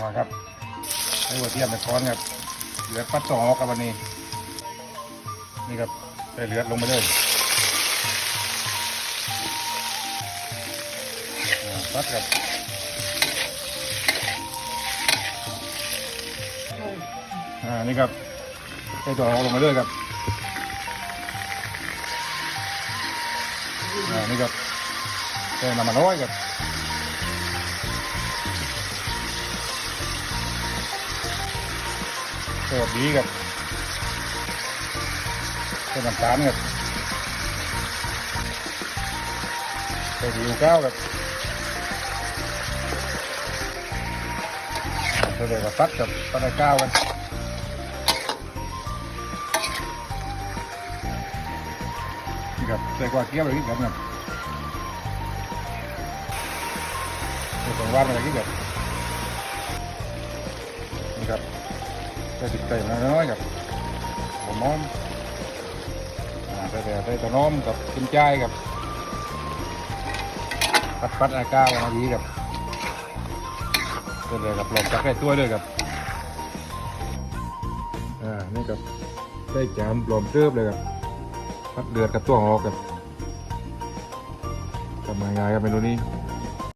มาครับให้หัวเทียมไปค้อนครับ เหลือปัดต่อกับวันนี้ นี่ครับใส่เลือลงไปเลยอ่าปัดครับอ่านี่ครับใส่ตัวออกลงไปเลยครับอ่านี่ครับใส่น้ำมันร้อยครับ สวัสดีครับเป็นน้ำตาลครับใส่ดิวก้าวครับใส่เดี๋ยวกับปัดกับปัดไอ้ก้าวกันนี่ครับใส่กว่าเกี้ยวเลยนี่ครับเนี่ยใส่ของว่านอะไรนี่ครับนี่ครับ ส่ติดไก่น้อยๆกับหัวม้อมอ่าใส่แต่ใส่ตัวน้อมกับขึ้นจ่ายกับปัดปัดอาก้าวมาดีกับใส่เลยกับลองจักได้ตัวเลยกับอ่านี่กับใส่จามปลอมเติบเลยกับพัดเดือดกับตัวหอกกับทำง่ายกับเมนูนี้